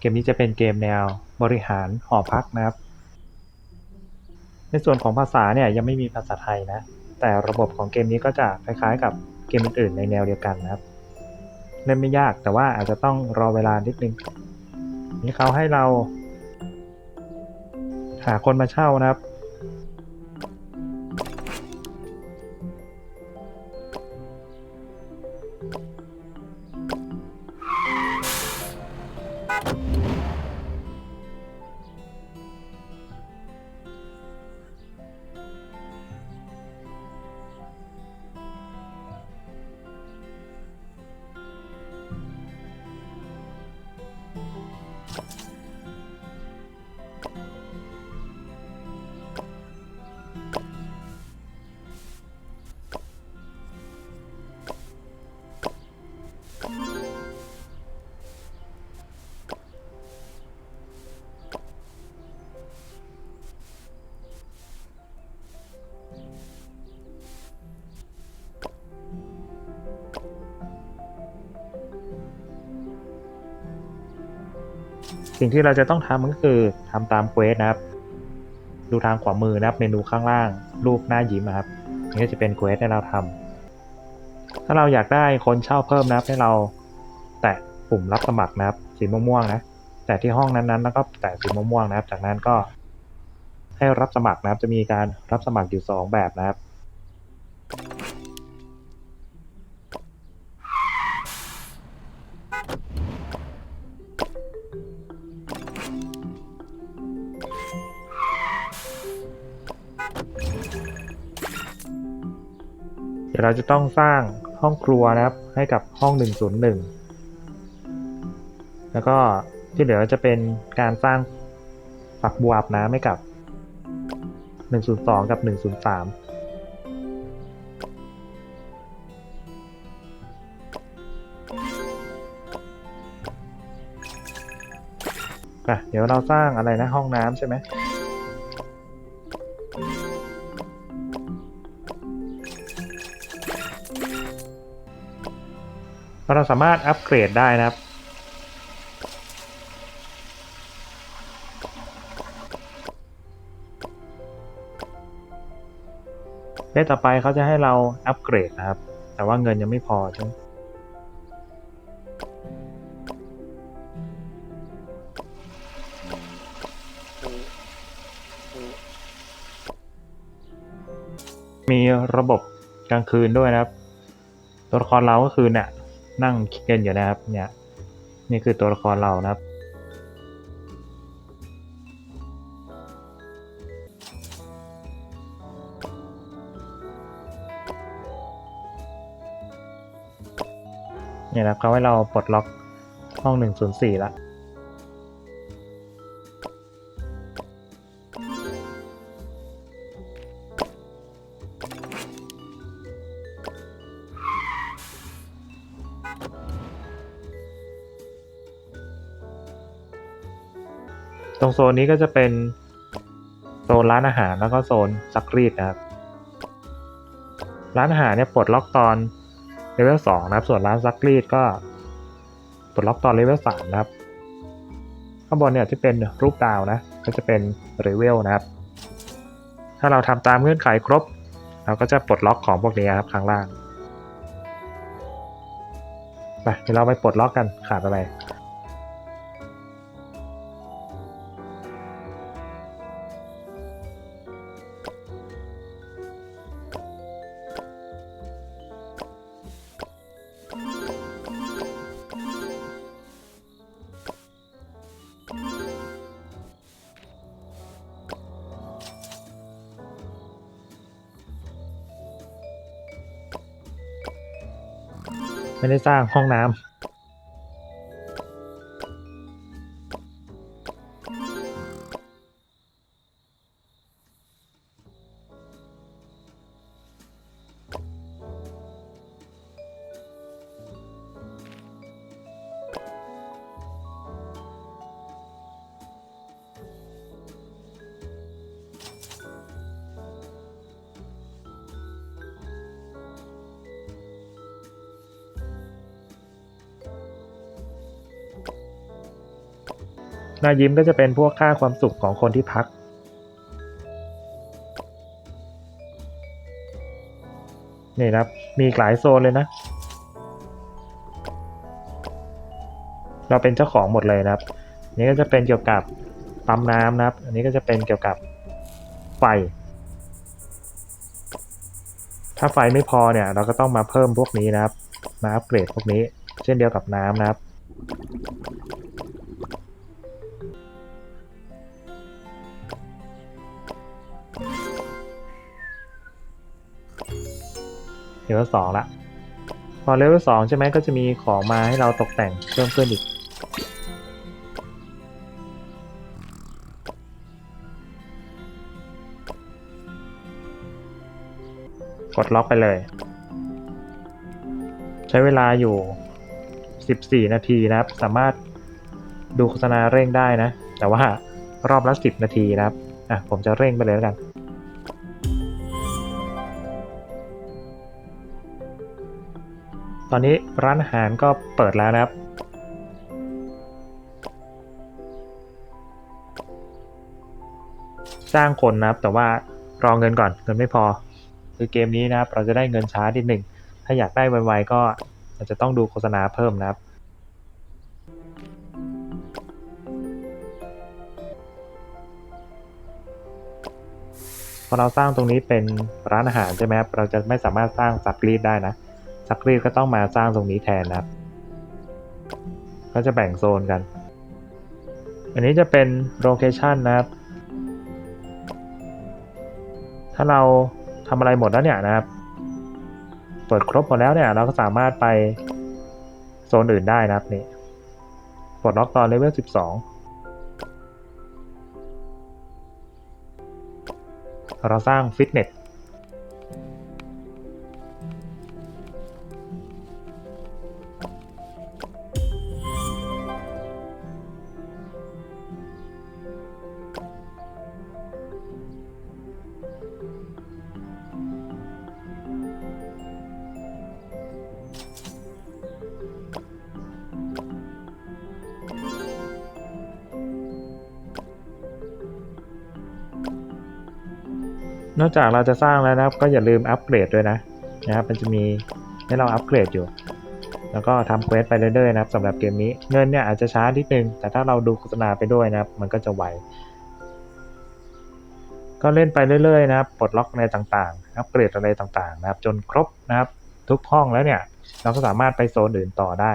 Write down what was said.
เกมนี้จะเป็นเกมแนวบริหารหอพักนะครับ ในส่วนของภาษาเนี่ยยังไม่มีภาษาไทยนะ แต่ระบบของเกมนี้ก็จะคล้ายๆ กับเกมอื่นๆในแนวเดียวกันนะครับเล่นไม่ยากแต่ว่าอาจจะต้องรอเวลานิดนึงนี่เขาให้เรา หาคนมาเช่านะครับ し。 สิ่งที่เราจะต้องทำก็คือทำตามเควสนะครับ ดูทางขวามือนะครับเมนูข้างล่าง รูปหน้ายิ้มนะครับนี่ก็จะเป็นเควสให้เราทำถ้าเราอยากได้คนเช่าเพิ่มนะครับให้เราแตะปุ่มรับสมัครนะครับ สีม่วงๆนะแต่ที่ห้องนั้นๆแล้วก็แตะสีม่วงๆนะครับ จากนั้นก็ให้รับสมัครนะครับ จะมีการรับสมัครอยู่สองแบบนะครับ ดี๋ยวเราจะต้องสร้างห้องครัวนะครับ ให้กับห้อง 101 แล้วก็ที่เหลือจะเป็นการสร้างฝักบัวอาบน้ำให้กับ 102 กับ 103อะเดี๋ยวเราสร้างอะไรนะห้องน้ำใช่ไหม เราสามารถอัปเกรดได้นะครับ เล่ต่อไปเขาจะให้เราอัปเกรดนะครับ แต่ว่าเงินยังไม่พอใช่ไหมมีระบบกลางคืนด้วยนะครับ ตัวละครเราก็คือเนี่ย นั่งคิดกันอยู่นะครับ เนี่ย นี่คือตัวละครเรานะครับ เนี่ยนะครับเขาให้เราปลดล็อกห้อง 104แล้ว ตรงโซนนี้ก็จะเป็นโซนร้านอาหารแล้วก็โซนซักรีดนะครับ ร้านอาหารเนี่ยปลดล็อกตอนเลเวลสองนะครับ ส่วนร้านซักรีดก็ปลดล็อกตอนเลเวลสามนะครับ ข้างบนเนี่ยที่เป็นรูปดาวนะ ก็จะเป็นเลเวลนะครับ ถ้าเราทำตามเงื่อนไขครบ เราก็จะปลดล็อกของพวกนี้ครับข้างล่างไปเดี๋ยวเราไปปลดล็อกกันขาดอะไร ไม่ได้สร้างห้องน้ำ หน้ายิ้มก็จะเป็นพวกค่าความสุขของคนที่พัก นี่ครับ มีหลายโซนเลยนะ เราเป็นเจ้าของหมดเลยนะครับ นี่ก็จะเป็นเกี่ยวกับปั๊มน้ำนะครับ อันนี้ก็จะเป็นเกี่ยวกับไฟ ถ้าไฟไม่พอเนี่ย เราก็ต้องมาเพิ่มพวกนี้นะครับ มาอัปเกรดพวกนี้ เช่นเดียวกับน้ำนะครับ เลเวลสองละ พอเลเวลสองใช่ไหมก็จะมีของมาให้เราตกแต่งเพิ่มขึ้นอีก กดล็อกไปเลย ใช้เวลาอยู่ 14 นาทีนะครับ สามารถดูโฆษณาเร่งได้นะ แต่ว่ารอบละ 10 นาทีนะครับ อะ ผมจะเร่งไปเลยแล้วกัน ตอนนี้ร้านอาหารก็เปิดแล้วนะครับ จ้างคนนะครับ แต่ว่ารอเงินก่อนเงินไม่พอ คือเกมนี้นะครับ เราจะได้เงินช้านิดหนึ่ง ถ้าอยากได้ไวๆก็อาจจะต้องดูโฆษณาเพิ่มนะครับพอเราสร้างตรงนี้เป็นร้านอาหารใช่ไหมครับ เราจะไม่สามารถสร้างซักรีดได้นะ ซักรีดก็ต้องมาสร้างตรงนี้แทนนะครับ ก็จะแบ่งโซนกัน อันนี้จะเป็นโลเคชันนะครับ ถ้าเราทำอะไรหมดแล้วเนี่ยนะครับ เปิดครบหมดแล้วเนี่ย เราก็สามารถไปโซนอื่นได้นะครับนี่ปลดล็อกตอนเลเวล 12 เราสร้างฟิตเนส นอกจากเราจะสร้างแล้วนะครับ ก็อย่าลืมอัปเกรดด้วยนะนะครับ มันจะมีให้เราอัปเกรดอยู่ แล้วก็ทำเควสไปเรื่อยๆนะครับสำหรับเกมนี้เงินเนี่ยอาจจะช้านิดนึง แต่ถ้าเราดูโฆษณาไปด้วยนะครับ มันก็จะไวก็เล่นไปเรื่อยๆนะครับปลดล็อกอะไรต่างๆอัปเกรดอะไรต่างๆ นะครับ จนครบนะครับ ทุกห้องแล้วเนี่ย เราก็สามารถไปโซนอื่นต่อได้